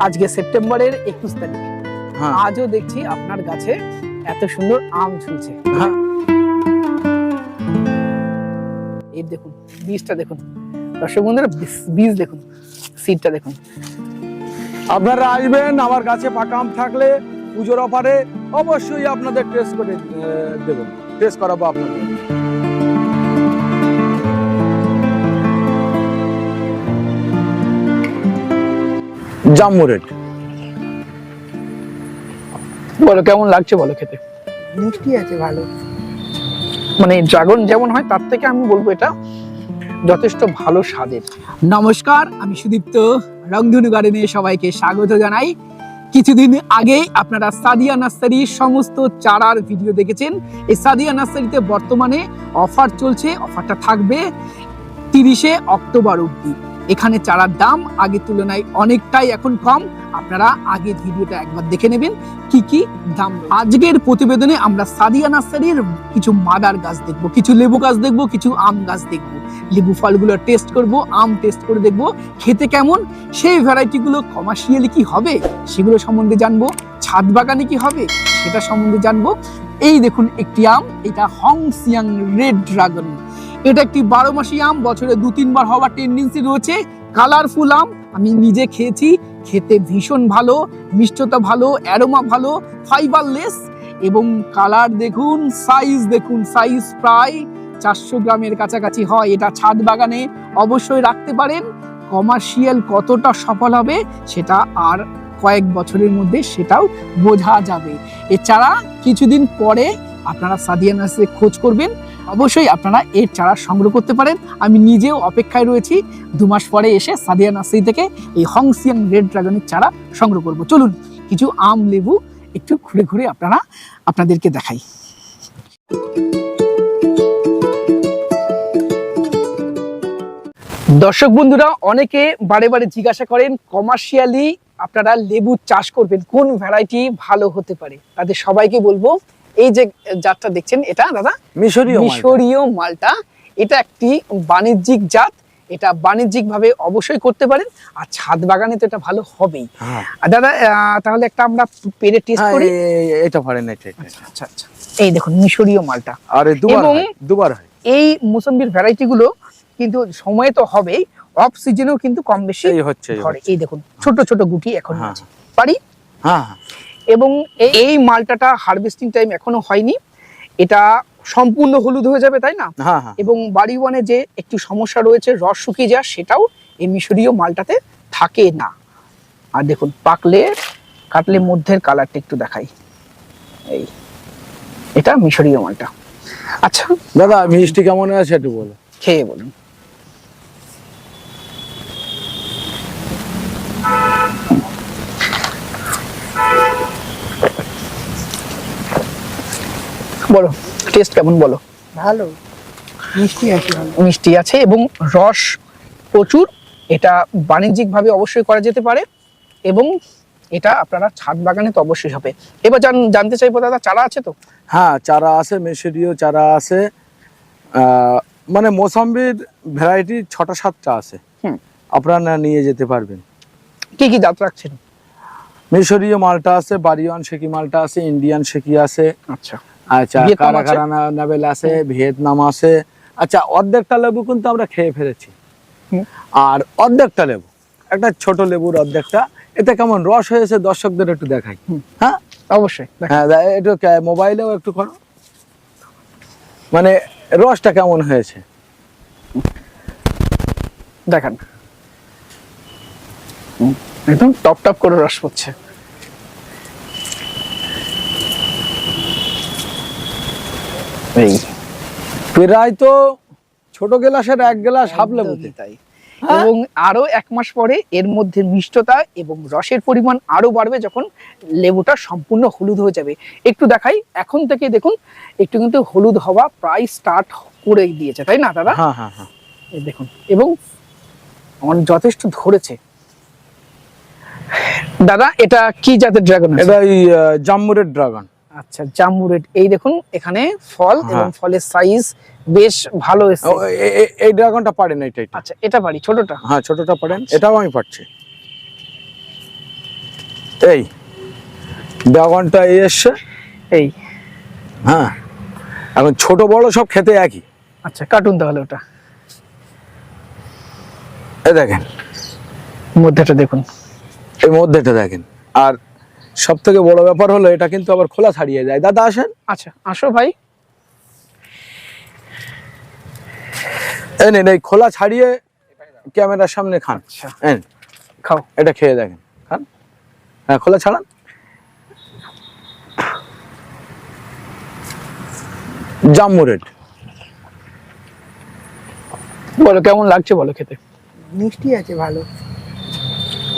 আজকে সেপ্টেম্বরের একুশ তারিখ। হ্যাঁ। আজও দেখছি আপনার গাছে এত সুন্দর আম ঝুলছে। হ্যাঁ। এই দেখুন বীজটা দেখুন। দর্শক বন্ধুরা বীজ- দেখুন সিডটা দেখুন। আপনারা আসবেন আমার কাছে পাকা আম থাকলে পুজোর অফারে অবশ্যই আপনাদের টেস্ট করে আহ, দেবো। টেস্ট করাবো আপনাদের। জাম্মু রেট বলো কেমন লাগছে বলো খেতে? মিষ্টি আছে ভালো। মানে ড্রাগন যেমন হয় তার থেকে আমি বলব এটা যথেষ্ট ভালো স্বাদের। নমস্কার আমি সুদীপ্ত। রংধনু গার্ডেনে সবাইকে স্বাগত জানাই। কিছুদিন আগেই আপনারা সাদিয়া নার্সারির সমস্ত চারার ভিডিও দেখেছেন। এই সাদিয়া নার্সারিতে বর্তমানে অফার চলছে অফারটা থাকবে তিরিশে অক্টোবর অবধি। এখানে চারার দাম আগের তুলনায় অনেকটাই এখন কম। আপনারা আগের ভিডিওটা একবার দেখে নেবেন কি কি দাম আজকের প্রতিবেদনে আমরা সাদিয়া নার্সারির কিছু মাদার গাছ দেখব, কিছু লেবু গাছ দেখব, কিছু আম গাছ দেখব। লেবু ফলগুলো টেস্ট করব, আম টেস্ট করে দেখব, খেতে কেমন, সেই ভ্যারাইটিগুলো কমার্শিয়ালি কি হবে সেগুলো সম্বন্ধে জানব, ছাদ বাগানে কি হবে সেটা সম্বন্ধে জানব। এই দেখুন একটি আম, এটা হংসিয়াং রেড ড্রাগন এটা একটি বারো মাসি আম, বছরে দু, তিনবার হওয়ার টেন্ডেন্সি রয়েছে। কালারফুল আম, আমি নিজে খেয়েছি, খেতে ভীষণ ভালো, মিষ্টতা ভালো অ্যারোমা ভালো ফাইবারলেস এবং কালার দেখুন সাইজ দেখুন সাইজ প্রায় চারশো গ্রামের কাছাকাছি হয়। এটা ছাদ বাগানে অবশ্যই রাখতে পারেন। কমার্শিয়াল কতটা সফল হবে সেটা আর কয়েক বছরের মধ্যে সেটাও বোঝা যাবে। এছাড়া কিছুদিন পরে আপনারা সাদিয়া নার্সে খোঁজ করবেন, অবশ্যই আপনারা এর চারা সংগ্রহ করতে পারেন। আমি নিজেও অপেক্ষায় রয়েছি, দু মাস পরে এসে সাদিয়া নার্সারি থেকে এই হংসিয়াং রেড ড্রাগনের চারা সংগ্রহ করব। চলুন, কিছু আম, লেবু একটু ঘুরে ঘুরে আপনারা, আপনাদেরকে দেখাই। দর্শক বন্ধুরা, অনেকে বারে বারে জিজ্ঞাসা করেন, কমার্শিয়ালি আপনারা লেবু চাষ করবেন? কোন ভ্যারাইটি ভালো হতে পারে? তাদের সবাইকে বলব এই যে জাতটা দেখছেন এটা দাদা? মিশরীয় মিশরীয় মালটা। এটা একটি বাণিজ্যিক জাত। এটা বাণিজ্যিক ভাবে অবশ্যই করতে পারেন। আর ছাদ বাগানে তো এটা ভালো হবেই। হ্যাঁ। দাদা তাহলে একটা আমরা পেরে টেস্ট হ্যাঁ, করি। এটা পারেন এটা এটা। আচ্ছা আচ্ছা এই দেখুন মিশরীয় মালটা। আরে দুবার দুবার হয়। এই মোসম্বির ভ্যারাইটি গুলো কিন্তু সময় তো হবেই অফ সিজনেও কিন্তু কম বেশি এই হচ্ছে এই দেখুন ছোট ছোট গুটি এখন হ্যাঁ। আছে। পারি? হ্যাঁ। এবং এই- মালটাটা হারভেস্টিং টাইম এখনও হয়নি। এটা সম্পূর্ণ হলুদ হয়ে যাবে তাই না? হ্যাঁ হ্যাঁ। এবং বাড়ি ওয়ানে যে একটু সমস্যা রয়েছে রস শুকিয়ে যাওয়ার সেটাও এই মিশরীয় মালটাতে থাকে না। আর দেখুন পাকলে কাটলে মধ্যের কালারটা একটু দেখাই। এই এটা মিশরীয় মালটা। আচ্ছা। দাদা মিষ্টি কেমন আছে একটু বলো। খেয়ে বলুন। বলো টেস্ট কেমন বলো? ভালো। মিষ্টি আছে মিষ্টি আছে এবং রস প্রচুর। এটা বাণিজ্যিকভাবে অবশ্যই করা যেতে পারে এবং এটা আপনারা ছাদ বাগানে তো অবশ্যই হবে। এবার জান- জানতে চাইব দাদা চারা আছে তো? হ্যাঁ চারা আছে মিশরীয় চারা আছে। মানে মোসাম্বির ভ্যারাইটি ছটা সাতটা আছে। হুম। আপনারা নিয়ে যেতে পারবেন। কি কি জাত রাখছেন? মিশরীয় মালটা আছে বারিয়ান শেকি মালটা আছে ইন্ডিয়ান শেকি আছে। আচ্ছা। আচ্ছা আছে? কারাকারানা নাবেল আছে ভিয়েতনাম আছে। আচ্ছা অর্ধেকটা লেবু কিন্তু আমরা খেয়ে ফেলেছি। আর অর্ধেকটা লেবু একটা ছোট লেবুর অর্ধেকটা এতে কেমন রস হয়েছে দর্শকদের একটু দেখাই। হ্যাঁ? অবশ্যই হ্যাঁ একটু মোবাইলেও একটু করো। মানে রসটা কেমন হয়েছে? দেখান। একদম টপ টপ করে রস পড়ছে। এই। প্রায় তো ছোট গ্লাসের এক গ্লাস হাফ লেবুতে তাই। হ্যাঁ? এবং আরও এক মাস পরে এর মধ্যে মিষ্টতা এবং রসের পরিমাণ আরও বাড়বে যখন লেবুটা সম্পূর্ণ হলুদ হয়ে যাবে। একটু দেখাই এখন থেকে দেখুন একটু কিন্তু হলুদ হওয়া প্রায় স্টার্ট করে দিয়েছে তাই না দাদা? হ্যাঁ হ্যাঁ হ্যাঁ। দেখুন এবং যথেষ্ট ধরেছে। দাদা এটা কি জাতের ড্রাগন এটা জাম্মুরের ড্রাগন আচ্ছা জাম্বু রেড এই দেখুন এখানে ফল হ্যাঁ। এবং ফলের সাইজ বেশ ভালো এসেছে। এই ড্রাগনটা পারেন এটা আচ্ছা এটা পারি ছোটটা? হ্যাঁ ছোটটা পারেন এটাও আমি পারছি এই ড্রাগনটা এই এসছে। এই। হ্যাঁ এখন ছোট বড় সব খেতে একই। আচ্ছা কার্টুন তাহলে ওটা। এই দেখেন। মধ্যেটা দেখুন। এই মধ্যেটা দেখেন। আর সব থেকে বড় ব্যাপার হলো এটা কিন্তু আবার খোলা ছাড়িয়ে যায়। দাদা আসেন। আচ্ছা আসো ভাই। এই নিন এই খোলা ছাড়িয়ে ক্যামেরার সামনে খান। আচ্ছা। এই নিন, খাও। এটা খেয়ে দেখেন। খান। হ্যাঁ খোলা ছাড়ান। জাম্মু রেড। বলো কেমন লাগছে বলো খেতে? মিষ্টি আছে ভালো।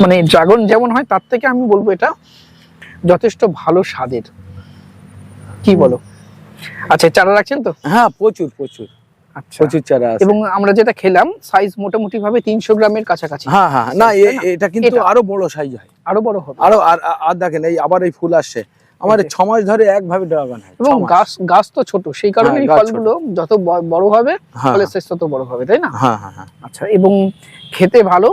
মানে ড্রাগন যেমন হয় তার থেকে আমি বলব এটা। যথেষ্ট ভালো স্বাদের। কি বলো? আচ্ছা চারা রাখছেন তো? হ্যাঁ প্রচুর প্রচুর। আচ্ছা। প্রচুর চারা এবং আমরা যেটা খেলাম সাইজ মোটামুটি ভাবে তিনশো গ্রামের কাছাকাছি। হ্যাঁ হ্যাঁ না তাই না? এটা কিন্তু আরও বড় সাইজ হয়। আরও বড় হবে। আরও আর দেখেন এই আবার এই ফুল আসছে। আমার ছ মাস ধরে একভাবে ড্রাগন হয় এবং গাছ গাছ তো ছোট সেই কারণে হ্যাঁ, ফলগুলো যত বড় হবে হ্যাঁ ফলের সাইজ তত বড় হবে তাই না? হ্যাঁ হ্যাঁ হ্যাঁ। আচ্ছা এবং খেতে ভালো।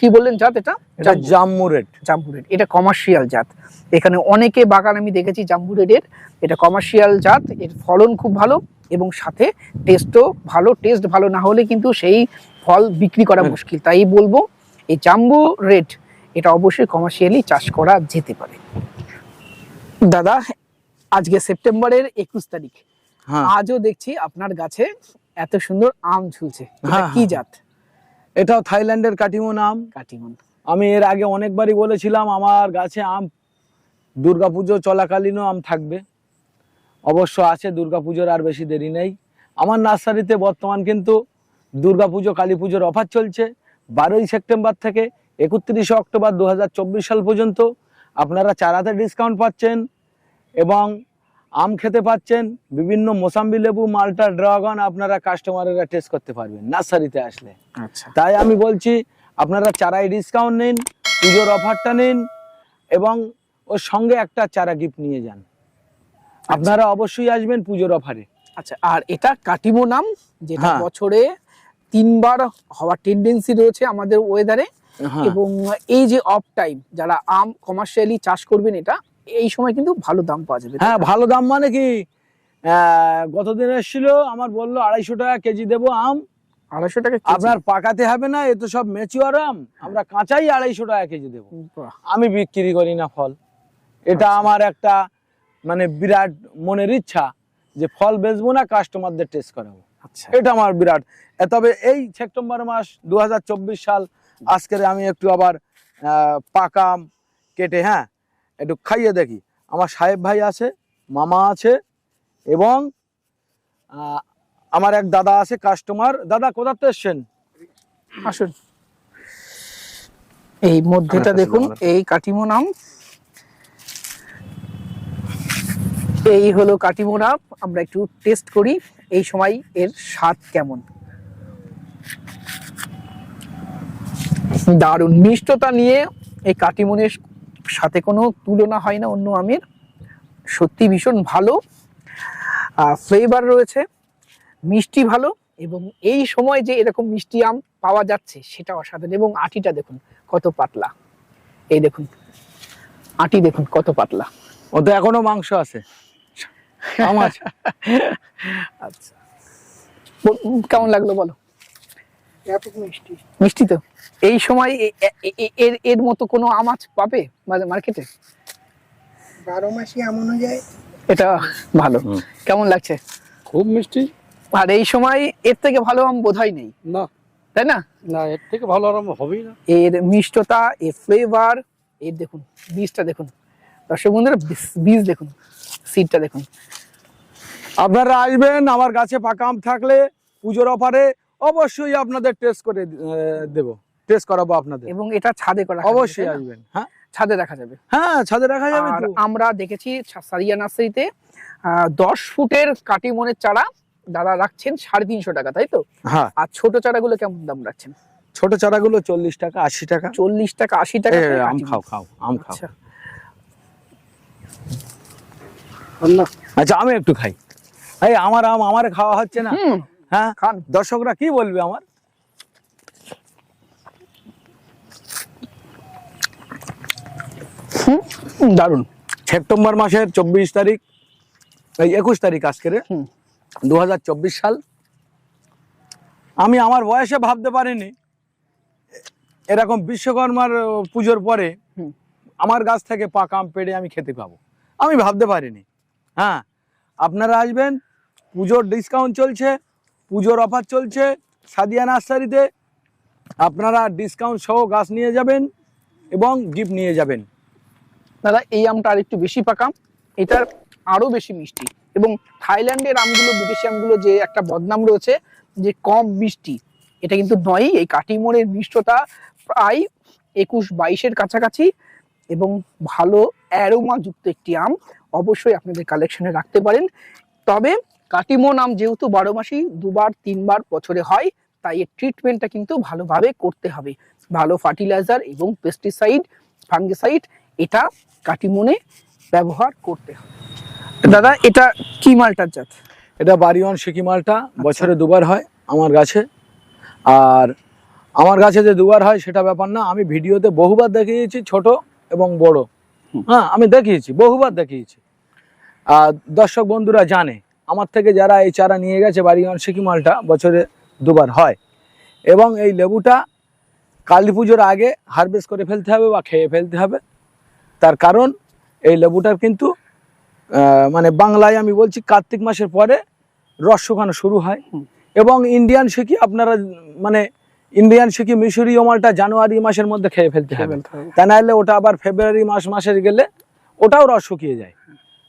কি বললেন জাত এটা? এটা জাম্মু রেড। জাম্বু রেড। এটা কমার্শিয়াল জাত। এখানে অনেকে বাগান আমি দেখেছি জাম্বু রেডের। এটা কমার্শিয়াল জাত এর ফলন খুব ভালো এবং সাথে টেস্টও ভালো টেস্ট ভালো না হলে কিন্তু সেই ফল বিক্রি করা মুশকিল। তাই বলব এই জাম্বু রেড এটা অবশ্যই কমার্শিয়ালি চাষ করা যেতে পারে। দাদা আজকে সেপ্টেম্বরের একুশ তারিখ। হ্যাঁ। আজও দেখছি আপনার গাছে এত সুন্দর আম ঝুলছে। হ্যাঁ, কি হ্যাঁ। জাত? এটাও থাইল্যান্ডের কাটিমো আম। কাটিমন। আমি এর আগে অনেকবারই বলেছিলাম আমার গাছে আম দুর্গাপুজো চলাকালীনও আম থাকবে। অবশ্য আছে দুর্গাপুজোর আর বেশি দেরি নেই। আমার নার্সারিতে বর্তমান কিন্তু দুর্গাপুজো কালী পুজোর অফার চলছে। বারোই সেপ্টেম্বর থেকে একত্রিশে অক্টোবর দু হাজার চব্বিশ সাল পর্যন্ত আপনারা চারাতে ডিসকাউন্ট পাচ্ছেন এবং আম খেতে পাচ্ছেন। বিভিন্ন মোসাম্বি লেবু মালটা ড্রাগন আপনারা কাস্টমারেরা টেস্ট করতে পারবেন নার্সারিতে আসলে। আচ্ছা। তাই আমি বলছি আপনারা চারাই ডিসকাউন্ট নিন পুজোর অফারটা নিন এবং ওর সঙ্গে একটা চারা গিফট নিয়ে যান। আপনারা অবশ্যই আসবেন পুজোর অফারে। আচ্ছা আর এটা কাটিমো নাম যেটা হ্যাঁ। বছরে তিনবার হওয়ার টেন্ডেন্সি রয়েছে আমাদের ওয়েদারে এবং এই যে অফ টাইম যারা আম কমার্শিয়ালি চাষ করবেন এটা এই সময় কিন্তু ভালো দাম পাওয়া যাবে। হ্যাঁ ভালো দাম মানে কি? আহ, গতদিন এসেছিল আমার বলল আড়াইশো টাকা কেজি দেবো আম। আড়াইশো টাকা আপনার পাকাতে হবে না এ তো সব মেচুয়ার আম। আমরা কাঁচাই আড়াইশো টাকা কেজি দেবো। আমি বিক্রি করি না ফল। এটা আমার একটা মানে বিরাট মনের ইচ্ছা যে ফল বেচবো না কাস্টমারদের টেস্ট করাবো। আচ্ছা। এটা আমার বিরাট। তবে এই সেপ্টেম্বর মাস দু হাজার চব্বিশ সাল আজকের আমি একটু আবার আহ, পাকা আম কেটে হ্যাঁ একটু খাইয়ে দেখি। আমার সাহেব ভাই আছে মামা আছে এবং আমার এক দাদা আছে কাস্টমার দাদা কোথা থেকে এসছেন? আসুন। এই মধ্যেটা আচ্ছা, দেখুন এই কাটিমো নাম এই হলো কাটিমো নাম আমরা একটু টেস্ট করি এই সময় এর স্বাদ কেমন। দারুণ মিষ্টতা নিয়ে এই কাটিমনের সাথে কোনো তুলনা হয় না, অন্য আমের। সত্যি ভীষণ ভালো। ফ্লেভার রয়েছে, মিষ্টি ভালো এবং এই সময় যে এরকম মিষ্টি আম পাওয়া যাচ্ছে সেটা অসাধারণ এবং আটিটা দেখুন কত পাতলা। এই দেখুন, আটি দেখুন কত পাতলা। ও তো এখনও মাংস আছে। আম আছে। আচ্ছা। কেমন লাগল বলো? মিষ্টি। মিষ্টি তো। এই সময় এর এর মতো কোনো আম আজ পাবে মার্কেটে? বারো মাসি এমন অনুযায়ী। এটা ভালো। কেমন লাগছে? খুব মিষ্টি। আর এই সময় এর থেকে ভালো আম বোধহয় নেই। না। তাই না? না এর থেকে ভালো আরাম হবেই না। এর মিষ্টতা এর ফ্লেভার এর দেখুন বীজটা দেখুন। দর্শক বন্ধুরা বীজ দেখুন। সিডটা দেখুন। আপনারা আসবেন আমার গাছে পাকা আম থাকলে পুজোর অফারে অবশ্যই আপনাদের টেস্ট করে দেবো। টেস্ট করাবো আপনাদের। এবং এটা ছাদে করা অবশ্যই আসবেন হ্যাঁ? ছাদে রাখা যাবে। হ্যাঁ ছাদে রাখা যাবে আমরা দেখেছি সারিয়া নার্সারিতে দশ ফুটের কাটিমনের চারা দাদা রাখছেন সাড়ে তিনশো টাকা তাই তো? হ্যাঁ। আর ছোট চারাগুলো কেমন দাম রাখছেন? ছোট চারাগুলো চল্লিশ টাকা আশি টাকা। চল্লিশ টাকা আশি টাকা আম। খাও খাও আম খাও। আচ্ছা না। আমি একটু খাই। এই আমার আম আমার খাওয়া হচ্ছে না। হ্যাঁ? খান। দর্শকরা কি বলবে আমার? দারুণ। সেপ্টেম্বর মাসের চব্বিশ তারিখ এই একুশ তারিখ আজকের। দু হাজার চব্বিশ সাল। আমি আমার বয়সে ভাবতে পারিনি। এরকম বিশ্বকর্মার পুজোর পরে আমার গাছ থেকে পাকা আম পেড়ে আমি খেতে পাবো। আমি ভাবতে পারিনি। হ্যাঁ আপনারা আসবেন, পুজোর ডিসকাউন্ট চলছে, পুজোর অফার চলছে, সাদিয়া নার্সারিতে আপনারা ডিসকাউন্ট সহ গাছ নিয়ে যাবেন এবং গিফট নিয়ে যাবেন। দাদা, এই আমটা আর একটু বেশি পাকা এটার আরও বেশি মিষ্টি। এবং থাইল্যান্ডের আমগুলো, বিদেশি আমগুলো যে একটা বদনাম রয়েছে, যে কম মিষ্টি, এটা কিন্তু নয়ই, এই কাটিমোড়ের মিষ্টতা প্রায় একুশ বাইশের কাছাকাছি এবং ভালো অ্যারোমা যুক্ত একটি আম। অবশ্যই আপনাদের কালেকশনে রাখতে পারেন। তবে কাটিমোন আম যেহেতু বারো মাসই দুবার তিনবার বছরে হয় তাই এর ট্রিটমেন্টটা কিন্তু ভালোভাবে করতে হবে। ভালো ফার্টিলাইজার এবং পেস্টিসাইড ফাঙ্গিসাইড এটা কাটিমনে ব্যবহার করতে হবে। দাদা এটা কি মালটার জাত? এটা বাড়িওয়ান সিকি মালটা বছরে দুবার হয় আমার গাছে। আর আমার গাছে যে দুবার হয় সেটা ব্যাপার না আমি ভিডিওতে বহুবার দেখিয়েছি ছোট এবং বড়। হ্যাঁ আমি দেখিয়েছি বহুবার দেখিয়েছি। দর্শক বন্ধুরা জানে আমার থেকে যারা এই চারা নিয়ে গেছে বাড়িওয়ান সিকি মালটা বছরে দুবার হয়। এবং এই লেবুটা কালী পুজোর আগে হারভেস্ট করে ফেলতে হবে বা খেয়ে ফেলতে হবে। তার কারণ এই লেবুটার কিন্তু মানে বাংলায় আমি বলছি কার্তিক মাসের পরে রস শুকানো শুরু হয়। এবং ইন্ডিয়ান শিখি আপনারা মানে ইন্ডিয়ান শিখি মিশরীয় মালটা জানুয়ারি মাসের মধ্যে খেয়ে ফেলতে হবে। তা নাহলে ওটা আবার ফেব্রুয়ারি মাস মাসের গেলে ওটাও রস শুকিয়ে যায়।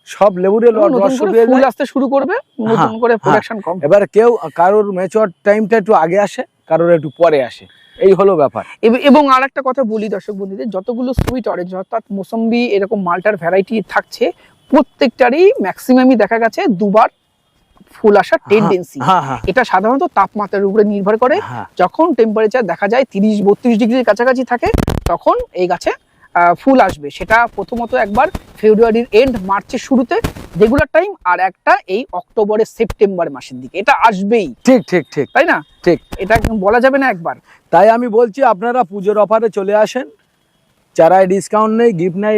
সব লেবুরে রস শুকিয়ে ফুল আসতে শুরু করবে নতুন হ্যাঁ, করে হ্যাঁ। প্রোডাকশন কম এবার কেউ কারোর মেচর টাইমটা একটু আগে আসে কারোর একটু পরে আসে। এই হলো ব্যাপার। এব- আর একটা কথা বলি দর্শক বন্ধুদের যতগুলো সুইট অরেঞ্জ অর্থাৎ মোসম্বি এরকম মালটার ভ্যারাইটি থাকছে প্রত্যেকটারই ম্যাক্সিমামই দেখা গেছে দুবার ফুল আসার টেন্ডেন্সি হ্যাঁ হ্যাঁ। এটা সাধারণত তাপমাত্রার উপরে নির্ভর করে। হ্যাঁ। যখন টেম্পারেচার দেখা যায় তিরিশ বত্রিশ ডিগ্রির কাছাকাছি থাকে তখন এই গাছে ফুল আসবে। সেটা প্রথমত একবার ফেব্রুয়ারির এন্ড মার্চের শুরুতে রেগুলার টাইম আর একটা এই অক্টোবরের সেপ্টেম্বর মাসের দিকে। এটা আসবেই। ঠিক ঠিক ঠিক। তাই না? ঠিক। এটা বলা যাবে না একবার। তাই আমি বলছি আপনারা পুজোর অফারে চলে আসেন। চারায় ডিসকাউন্ট নেই গিফট নেই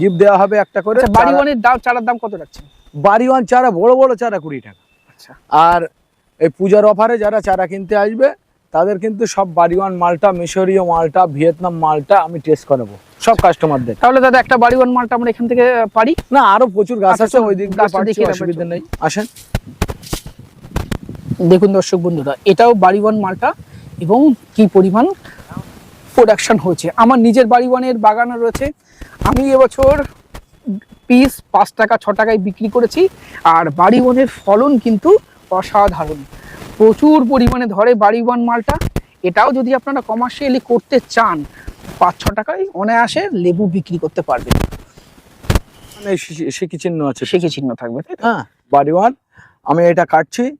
গিফট দেওয়া হবে একটা করে। আচ্ছা, বাড়ি ওয়ানের দাম চারার দাম কত রাখছেন? বাড়িওয়ান চারা বড় বড় চারা কুড়ি টাকা। আচ্ছা। আর এই পূজার অফারে যারা চারা কিনতে আসবে তাদের কিন্তু সব বাড়িওয়ান মালটা মিশরীয় মালটা ভিয়েতনাম মালটা আমি টেস্ট করাবো সব কাস্টমারদের তাহলে দাদা একটা বাড়ি ওয়ান মালটা আমরা এখান থেকে পারি? না আরও প্রচুর গাছ আচ্ছা, আছে ওই দিক অসুবিধা নেই। আসেন। দেখুন দর্শক বন্ধুরা এটাও বাড়ি ওয়ান মালটা এবং কি পরিমাণ প্রোডাকশন হয়েছে। আমার নিজের বাড়ি ওয়ানের বাগানও রয়েছে। আমি এবছর পিস পাঁচ টাকা ছ টাকায় বিক্রি করেছি। আর বাড়ি ওয়ানের ফলন কিন্তু অসাধারণ। প্রচুর পরিমাণে ধরে বাড়ি ওয়ান মালটা। এটাও যদি আপনারা কমার্শিয়ালি করতে চান পাঁচ ছ টাকায় অনায়াসে লেবু বিক্রি করতে পারবেন। মানে সি- সিকি চিহ্ন আছে? সে কি চিহ্ন থাকবে তাই? হ্যাঁ বাড়িওয়ান আমি এটা কাটছি।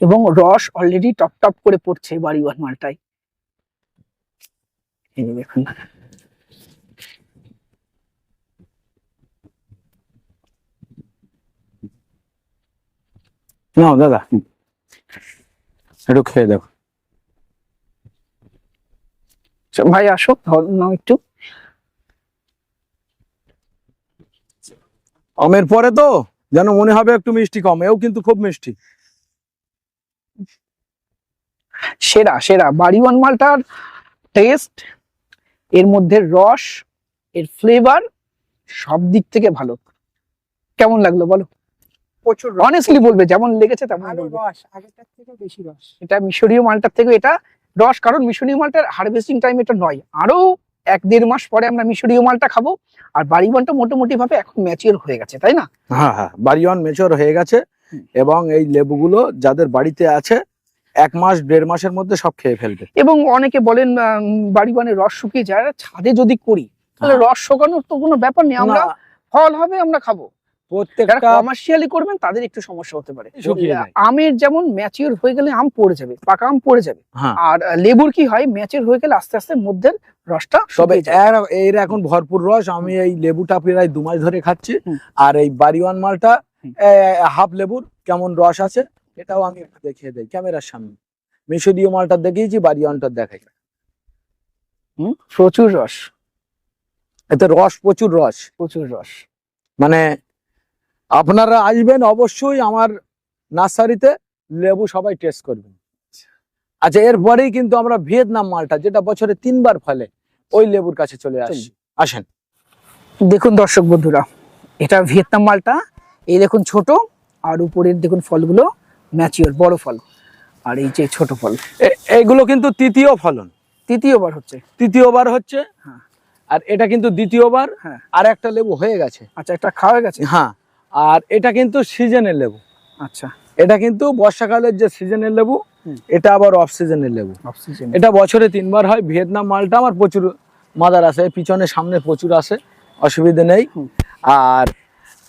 এবং রস অলরেডি টপ টপ করে পড়ছে বাড়ি ওয়ান মালটায়। এই দেখুন নাও দাদা একটু খেয়ে দেখো ভাই আসো ধর- একটু আমের পরে তো যেন মনে হবে একটু মিষ্টি কম এও কিন্তু খুব মিষ্টি. সেরা সেরা. বাড়ি ওয়ান মালটার টেস্ট এর মধ্যে রস এর ফ্লেভার সব দিক থেকে ভালো। কেমন লাগল বলো? প্রচুর অনেস্টলি বলবে যেমন লেগেছে তেমন আরও রস আগেরটার থেকে বেশি রস। এটা মিশরীয় মালটার থেকে এটা রস কারণ মিশরীয় মালটার হারভেস্টিং টাইম এটা নয়। আরও এক দেড় মাস পরে আমরা মিশরীয় মালটা খাব আর বাড়ি ওয়ানটা মোটামুটি ভাবে এখন ম্যাচিওর হয়ে গেছে তাই না? হ্যাঁ হ্যাঁ বাড়িওয়ান মেচর হয়ে গেছে এবং এই লেবুগুলো যাদের বাড়িতে আছে এক মাস দেড় মাসের মধ্যে সব খেয়ে ফেলবে। এবং অনেকে বলেন বাড়ি ওয়ানের রস শুকিয়ে যায়। ছাদে যদি করি তাহলে। রস শুকানোর তো কোনো ব্যাপার নেই। আমরা ফল হবে আমরা খাব। যারা প্রত্যেকটা কমার্শিয়ালি করবেন তাদের একটু সমস্যা হতে পারে। আমের যেমন ম্যাচিওর হয়ে গেলে আম পড়ে যাবে পাকা আম পড়ে যাবে। হ্যাঁ। আর লেবুর কি হয়? ম্যাচিওর হয়ে গেলে আস্তে আস্তে মধ্যের রসটা তবে এর এর এখন ভরপুর রস। আমি এই লেবুটা প্রায় দু মাস ধরে খাচ্ছি। আর এই বাড়িওয়ান মালটা। হাফ লেবুর কেমন রস আছে? এটাও আমি একটু দেখিয়ে দিই। ক্যামেরার সামনে। মিশরীয় মালটা দেখিয়েছি বাড়িওয়ানটা দেখাই। হুম? প্রচুর রস। এতে রস প্রচুর রস। প্রচুর রস। মানে আপনারা আসবেন অবশ্যই আমার নার্সারিতে লেবু সবাই টেস্ট করবেন। আচ্ছা এরপরেই কিন্তু আমরা ভিয়েতনাম মালটা যেটা বছরে তিনবার ফলে ওই লেবুর কাছে চলে আসি। আসেন। দেখুন দর্শক বন্ধুরা এটা ভিয়েতনাম মালটা। এই দেখুন ছোট আর উপরের দেখুন ফলগুলো। ম্যাচিওর বড় ফল আর এই যে ছোট ফল। এ- এইগুলো কিন্তু তৃতীয় ফলন। তৃতীয়বার হচ্ছে। তৃতীয়বার হচ্ছে হ্যাঁ। আর এটা কিন্তু দ্বিতীয়বার হ্যাঁ। আর একটা লেবু হয়ে গেছে। আচ্ছা একটা খাওয়া গেছে? হ্যাঁ। আর এটা কিন্তু সিজনের লেবু। আচ্ছা। এটা কিন্তু বর্ষাকালের যে সিজনের লেবু এটা আবার অফ সিজনের লেবু। অক্সিজেন এটা বছরে তিনবার হয়। ভিয়েতনাম মালটা আমার প্রচুর মাদার আসে। পিছনে সামনে প্রচুর আসে। অসুবিধে নেই। আর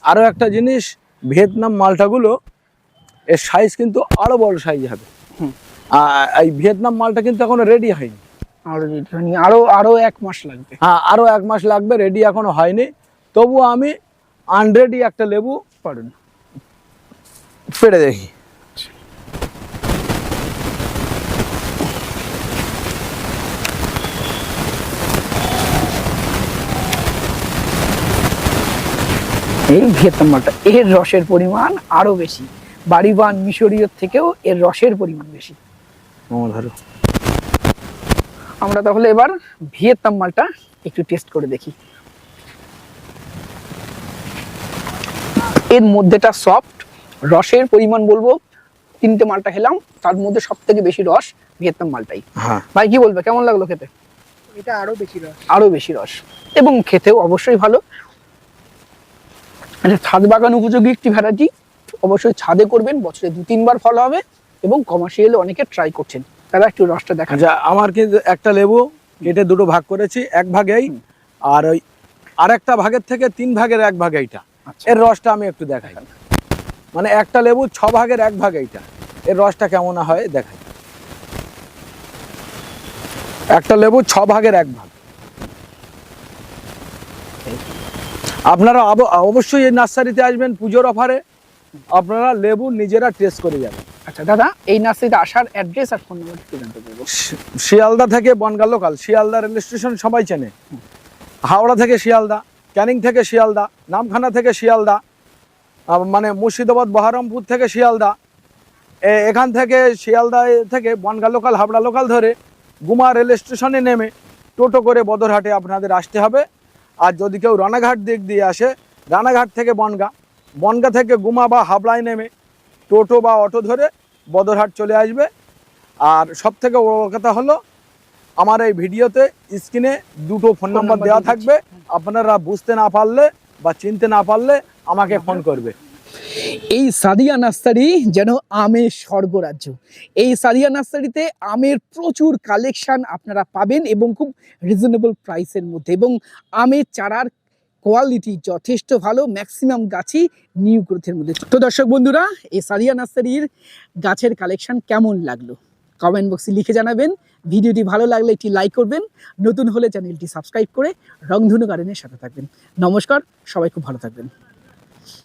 আরও একটা জিনিস ভিয়েতনাম মালটাগুলো এর সাইজ কিন্তু আরও বড় সাইজ হবে। হুম। আর এই ভিয়েতনাম মালটা কিন্তু এখনও রেডি হয়নি। আরও আরও আরও এক মাস লাগবে। হ্যাঁ আরও এক মাস লাগবে রেডি এখনও হয়নি। তবু আমি আনরেডি একটা লেবু পারুন। পেড়ে দেখি। এই ভিয়েতনাম মালটা এর রসের পরিমাণ আরও বেশি। বাড়িবান মিশরীয় থেকেও এর রসের পরিমাণ বেশি। আমরা তাহলে এবার ভিয়েতনাম মালটা একটু টেস্ট করে দেখি। এর মধ্যেটা সফট রসের পরিমাণ বলব তিনটে মালটা খেলাম তার মধ্যে সব থেকে বেশি রস ভিয়েতনাম মালটাই। হ্যাঁ। ভাই কি বলবে? কেমন লাগল খেতে? এটা আরও বেশি রস। আরও বেশি রস। এবং খেতেও অবশ্যই ভালো। এটা ছাদ বাগান উপযোগী একটি ভ্যারাইটি অবশ্যই ছাদে করবেন বছরে দু তিনবার ফল হবে এবং কমার্শিয়ালে অনেকে ট্রাই করছেন। তারা একটু রসটা দেখা আচ্ছা আমার কিন্তু একটা লেবু কেটে দুটো ভাগ করেছি এক ভাগেই। আর ওই আর একটা ভাগের থেকে তিন ভাগের এক ভাগ এইটা। আচ্ছা। এর রসটা আমি একটু দেখাই। মানে একটা লেবু ছ ভাগের এক ভাগ এইটা। এর রসটা কেমন হয় দেখাই। একটা লেবু ছ ভাগের এক ভাগ। আপনারা অবশ্যই এই নার্সারিতে আসবেন পুজোর অফারে। আপনারা লেবু নিজেরা টেস্ট করে যাবেন। আচ্ছা দাদা এই নার্সারিতে আসার অ্যাড্রেস আর ফোন নাম্বার একটু জানতে পারব শিয়ালদা থেকে Bongaon local Sealdah rail station সবাই চেনে। হাওড়া থেকে শিয়ালদা ক্যানিং থেকে শিয়ালদা নামখানা থেকে শিয়ালদা মানে মুর্শিদাবাদ বহরমপুর থেকে শিয়ালদা এখান থেকে শিয়ালদা থেকে বনগা লোকাল হাবড়া লোকাল ধরে গুমা রেল স্টেশনে নেমে টোটো করে বদরহাটে আপনাদের আসতে হবে। আর যদি কেউ রানাঘাট দিক দিয়ে আসে রানাঘাট থেকে বনগা বনগা থেকে গুমা বা হাবড়ায় নেমে টোটো বা অটো ধরে বদরহাট চলে আসবে। আর সব থেকে বড় কথা হলো আমার এই ভিডিওতে স্ক্রিনে দুটো ফোন নাম্বার নাম্বার দেওয়া থাকবে। আপনারা বুঝতে না পারলে বা চিনতে না পারলে আমাকে ফোন করবে। এই সাদিয়া নার্সারি যেন আমের স্বর্গরাজ্য। এই সাদিয়া নার্সারিতে আমের প্রচুর কালেকশন আপনারা পাবেন এবং খুব রিজনেবল প্রাইসের মধ্যে এবং আমের চারার কোয়ালিটি যথেষ্ট ভালো ম্যাক্সিমাম গাছই নিউ গ্রোথের মধ্যে। তো দর্শক বন্ধুরা, এই সারিয়া নার্সারির গাছের কালেকশন কেমন লাগল? কমেন্ট বক্সে লিখে জানাবেন। ভিডিওটি ভালো লাগলে একটি লাইক করবেন। নতুন হলে চ্যানেলটি সাবস্ক্রাইব করে রংধনু গার্ডেনের সাথে থাকবেন। নমস্কার, সবাই খুব ভালো থাকবেন।